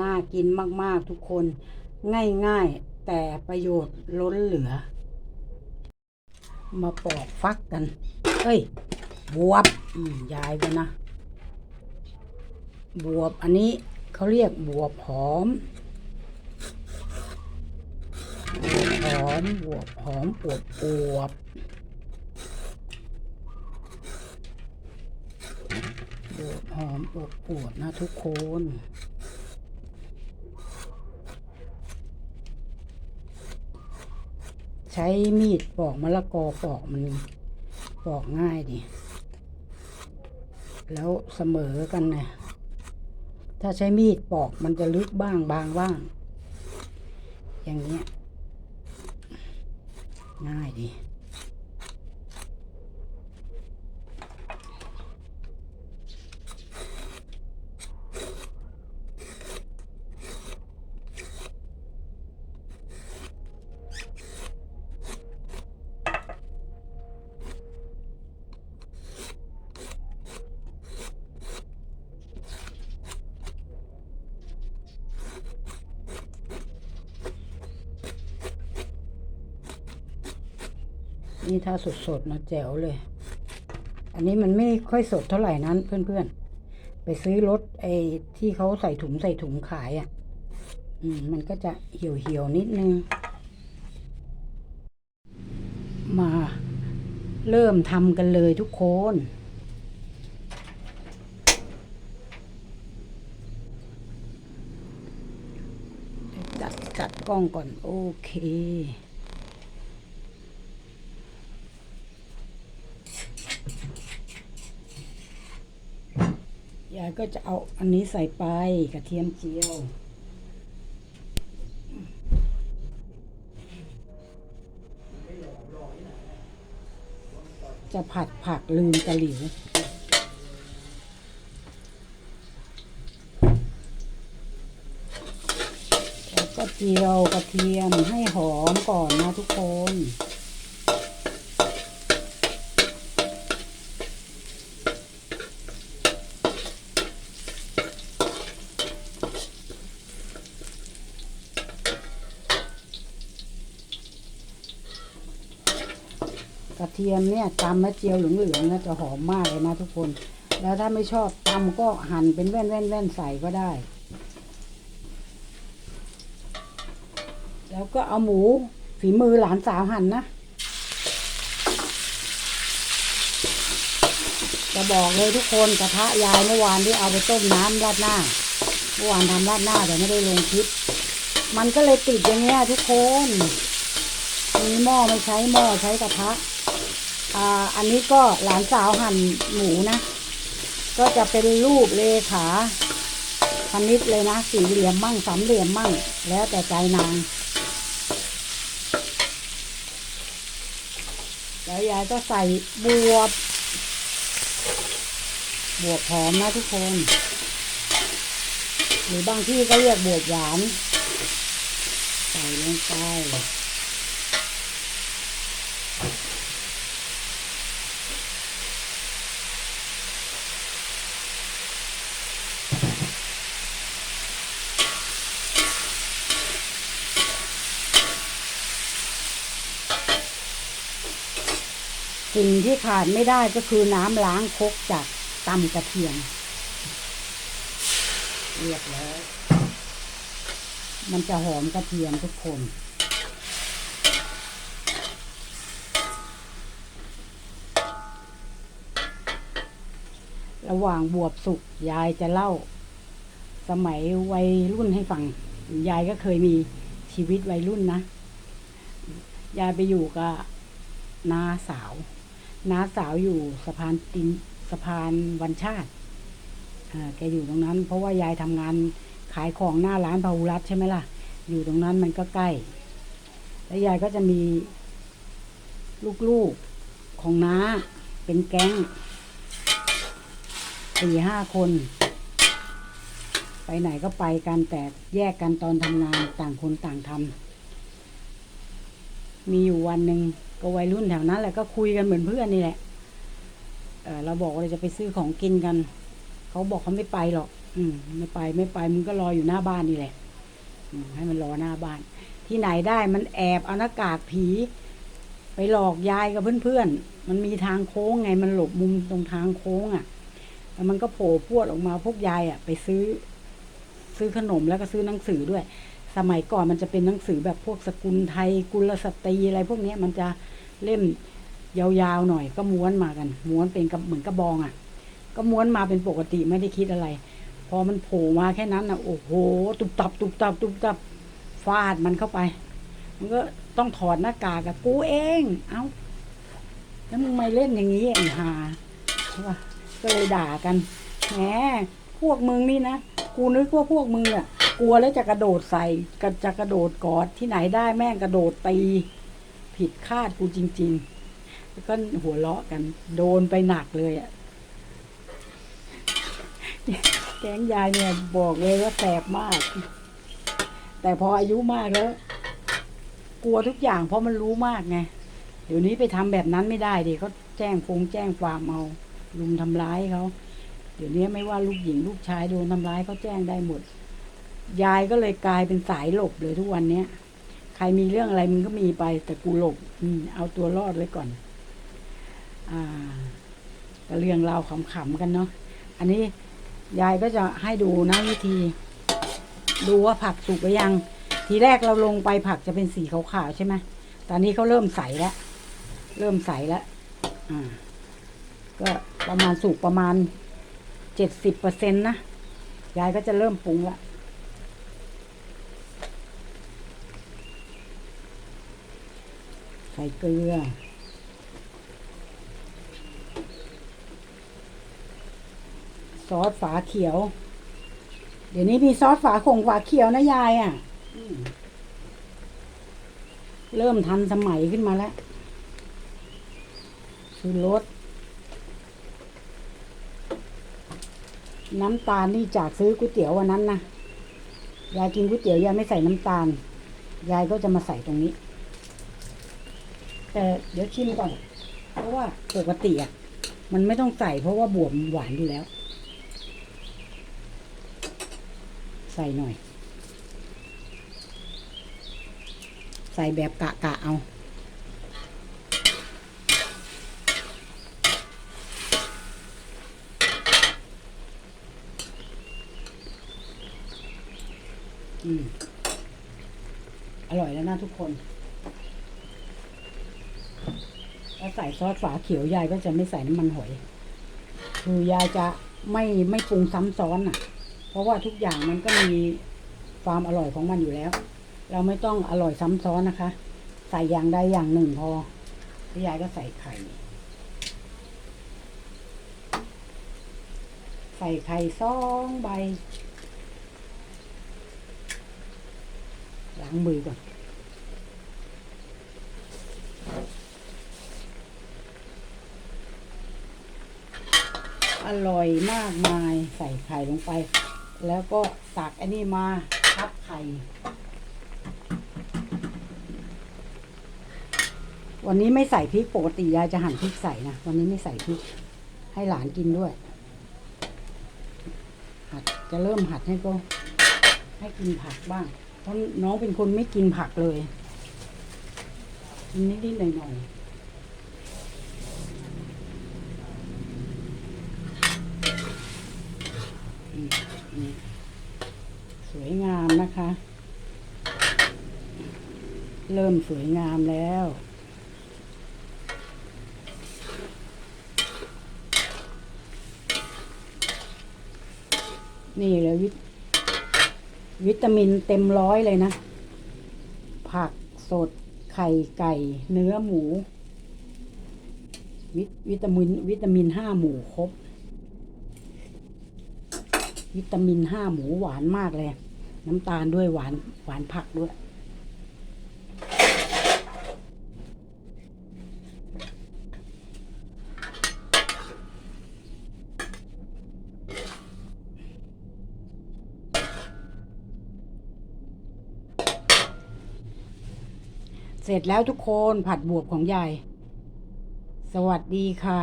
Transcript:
น่ากินมากๆทุกคน ง่ายๆ แต่ประโยชน์ล้นเหลือ มาปอกฟักกัน เอ้ย บวบยายไปนะ บวบอันนี้เขาเรียกบวบหอมหอมบวบหอมอวบอวบ บวบหอมอวบอวบนะทุกคน ใช้มีดปอกมะละกอปอกมันปอกง่ายดิแล้วเสมอกันนะถ้าใช้มีดปอกมันจะลึกบ้างบางบ้าง อย่างเงี้ยง่ายดี นี่ถ้าสดๆนะแจ๋วเลย อันนี้มันไม่ค่อยสดเท่าไหร่นั้นเพื่อนๆ ไปซื้อรถไอ้ที่เขาใส่ถุงใส่ถุงขายอะ่ะ อืม มันก็จะเหี่ยวเหี่ยวๆนิดนึง มาเริ่มทำกันเลยทุกคนจัดจัดกล้องก่อน โอเค ยายก็จะเอาอันนี้ใส่ไปกระเทียมเจียวจะผัดผักลืมกะหลิวแล้วก็เจียวกระเทียมให้หอมก่อนนะทุกคน ระเทียมเนี่ยตำแล้วเจียวเหลืองๆนะจะหอมมากเลยนะทุกคน แล้วถ้าไม่ชอบตำก็หั่นเป็นแว่นๆว่นใส่ก็ได้ แล้วก็เอาหมูฝีมือหลานสาวหั่นนะ จะบอกเลยทุกคนกระทะยายเมื่อวานที่เอาไปต้มน้ำราดหน้า เมื่อวานทำราดหน้าแต่ไม่ได้ลงคลิป มันก็เลยติดอย่างเงี้ยทุกคนมีหม้อไม่ใช้หม้อใช้กระทะ อ่าอันนี้ก็หลานสาวหั่นหมูนะ ก็จะเป็นรูปเลขาคณิตเลยนะ สี่เหลี่ยมมั่งสามเหลี่ยมมั่ง แล้วแต่ใจนาง แล้วยายก็ใส่บวบบวบหอมนะทุกคน หรือบางที่ก็เรียกบวบหวาน ใส่ลงไป สิ่งที่ขาดไม่ได้ก็คือน้ำล้างคกจากตำกระเทียมเรียบร้อยมันจะหอมกระเทียมทุกคนระหว่างบวบสุกยายจะเล่า สมัยวัยรุ่นให้ฟัง ยายก็เคยมีชีวิตวัยรุ่นนะ ยายไปอยู่กับน้าสาว น้าสาวอยู่สะพานตินสะพานวันชาติแกอยู่ตรงนั้น เพราะว่ายายทำงานขายของหน้าร้านพาหุรัตใช่ไหมล่ะ อยู่ตรงนั้นมันก็ใกล้ แล้วยายก็จะมีลูกๆของน้าเป็นแก๊งสี่ห้าคน ไปไหนก็ไปกันแต่แยกกันตอนทำงานต่างคนต่างทำมีอยู่วันหนึ่ง ก็วัยรุ่นแถวนั้นแหละก็คุยกันเหมือนเพื่อนนี่แหละเอเราบอกว่าเราจะไปซื้อของกินกัน เขาบอกเขาไม่ไปหรอก อืม ไม่ไปไม่ไปมึงก็รออยู่หน้าบ้านนี่แหละอืให้มันรอหน้าบ้าน ที่ไหนได้มันแอบเอาหน้ากากผี ไปหลอกยายกับเพื่อนๆมันมีทางโค้งไงมันหลบมุมตรงทางโค้งอะ่ะแล้วมันก็โผล่พวดออกมาพวกยายอะ่ะ ไปซื้อ ซื้อขนมแล้วก็ซื้อหนังสือด้วย สมัยก่อนมันจะเป็นหนังสือแบบพวกสกุลไทยกุลสตรีอะไรพวกนี้มันจะเล่มยาวๆหน่อย ก็ม้วนมากัน ม้วนเป็นกับเหมือนกระบองอะ่ะ ก็ม้วนมาเป็นปกติไม่ได้คิดอะไร พอมันโผล่มาแค่นั้นนะโอ้โห ตุบตับ ตุบตับ ตุบตับฟาดมันเข้าไป มันก็ต้องถอดหน้ากากกับกูเอง เอ้าแล้วมึงไม่เล่นอย่างนี้ไอ้ห่าว่าก็เลยด่ากันแหมพวกมึงนี่นะกูนึกว่าพวกมึงอะ กลัวแล้วจะกระโดดใส่ก็จะกระโดดกอดที่ไหนได้แม่งกระโดดตีผิดคาดกูจริง ๆ แล้วก็หัวเราะกัน โดนไปหนักเลยอะแก๊งยายเนี่ยบอกเลยว่าแสบมาก แต่พออายุมากแล้ว กลัวทุกอย่างเพราะมันรู้มากไงเดี๋ยวนี้ไปทำแบบนั้นไม่ได้ดิเขาแจ้งฟงแจ้งความเอาลุมทำร้ายเขาเดี๋ยวนี้ไม่ว่าลูกหญิงลูกชายโดนทำร้ายเขาแจ้งได้หมด ยายก็เลยกลายเป็นสายหลบเลยทุกวันเนี้ย ใครมีเรื่องอะไรมึงก็มีไป แต่กูหลบอืมเอาตัวรอดไว้ก่อน อ่าก็เรื่องราวขำๆกันเนาะอันนี้ยายก็จะให้ดูนะวิธี ดูว่าผักสุกหรือยัง ทีแรกเราลงไปผักจะเป็นสีขาวๆใช่ไหมตอนนี้เขาเริ่มใสแล้ว เริ่มใสแล้วอ่า ก็ประมาณสุกประมาณเจ็ดสิบเปอร์เซ็นต์นะ ยายก็จะเริ่มปรุงละ ใส่เกลือ ซอสฝาเขียว เดี๋ยวนี้มีซอสฝาคงฝาเขียวนะยายอะเริ่มทันสมัยขึ้นมาแล้วชูรสน้ำตาลนี่จากซื้อก๋วยเตี๋ยววันนั้นนะยายกินก๋วยเตี๋ยวยายไม่ใส่น้ำตาล ยายก็จะมาใส่ตรงนี้ แต่เดี๋ยวชิมก่อน เพราะว่าปกติอะ มันไม่ต้องใส่เพราะว่าบวมหวานอยู่แล้ว ใส่หน่อย ใส่แบบกะกะเอาอืมอร่อยแล้วนะทุกคน แล้วใส่ซอสฝาเขียวยายก็จะไม่ใส่น้ำมันหอย คือยายจะไม่ไม่ปรุงซ้ำซ้อนอะ เพราะว่าทุกอย่างมันก็มีความอร่อยของมันอยู่แล้ว เราไม่ต้องอร่อยซ้ำซ้อนนะคะ ใส่อย่างใดอย่างหนึ่งพอแล้วยายก็ใส่ไข่ ใส่ไข่สองใบล้างมือก่อน อร่อยมากมายใส่ไข่ลงไป แล้วก็ตักอันนี้มาทับไข่ วันนี้ไม่ใส่พริกปกติยายจะหั่นพริกใส่นะ วันนี้ไม่ใส่พริก ให้หลานกินด้วย หัดจะเริ่มหัดให้ก็ ให้กินผักบ้าง เพราะน้องเป็นคนไม่กินผักเลยกินนิดๆหน่อยๆ นี่ส วยงามนะคะ เริ่มสวยงามแล้วนี่เลยวิตวิตามินเต็มร้อยเลยนะ ผักสดไข่ไก่ เนื้อหมู วิวิตามิน วิตามินห้าหมูครบ วิตามินห้าหมูหวานมากเลย น้ำตาลด้วยหวานหวานผักด้วย เสร็จแล้วทุกคนผัดบวบของยาย สวัสดีค่ะ